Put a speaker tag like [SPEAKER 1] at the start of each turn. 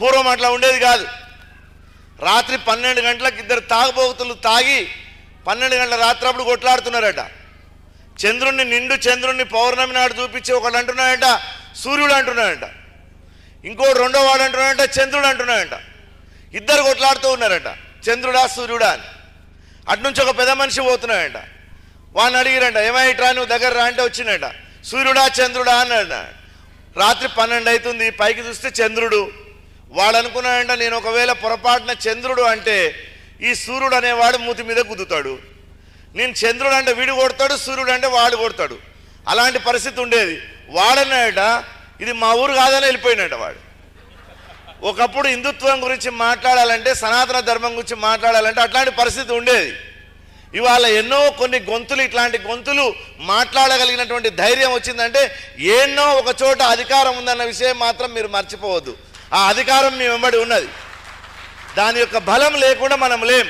[SPEAKER 1] పూర్వం అట్లా ఉండేది కాదు. రాత్రి పన్నెండు గంటలకు ఇద్దరు తాగబోతులు తాగి పన్నెండు గంటల రాత్రప్పుడు కొట్లాడుతున్నారట. చంద్రుణ్ణి నిండు చంద్రుణ్ణి పౌర్ణమి నాడు చూపించి ఒకడు అంటున్నాడంట సూర్యుడు అంటున్నాడంట. ఇంకో రెండో వాడు అంటున్నాడంట చంద్రుడు అంటున్నాడంట. ఇద్దరు కొట్లాడుతూ ఉన్నారట చంద్రుడా సూర్యుడా అని. అటునుంచి ఒక పెద్ద మనిషి పోతున్నాడంట. వాడిని అడిగిరంట ఏమైట్రా నువ్వు దగ్గర రా అంటే వచ్చినట సూర్యుడా చంద్రుడా అన్నాడు రాత్రి పన్నెండు అవుతుంది పైకి చూస్తే చంద్రుడు. వాడు అనుకున్నాడంటే నేను ఒకవేళ పొరపాటున చంద్రుడు అంటే ఈ సూర్యుడు అనేవాడు మూతి మీద గుద్దుతాడు. నేను చంద్రుడు అంటే వీడు కొడతాడు సూర్యుడు అంటే వాడు కొడతాడు. అలాంటి పరిస్థితి ఉండేది. వాడన్నాడట ఇది మా ఊరు కాదని వెళ్ళిపోయినట వాడు. ఒకప్పుడు హిందుత్వం గురించి మాట్లాడాలంటే సనాతన ధర్మం గురించి మాట్లాడాలంటే అట్లాంటి పరిస్థితి ఉండేది. ఇవాళ ఎన్నో కొన్ని గొంతులు ఇట్లాంటి గొంతులు మాట్లాడగలిగినటువంటి ధైర్యం వచ్చిందంటే ఎన్నో ఒక చోట అధికారం ఉందన్న విషయం మాత్రం మీరు మర్చిపోవద్దు. ఆ అధికారం మీ వెంబడి ఉన్నది. దాని యొక్క బలం లేకుండా మనం లేం.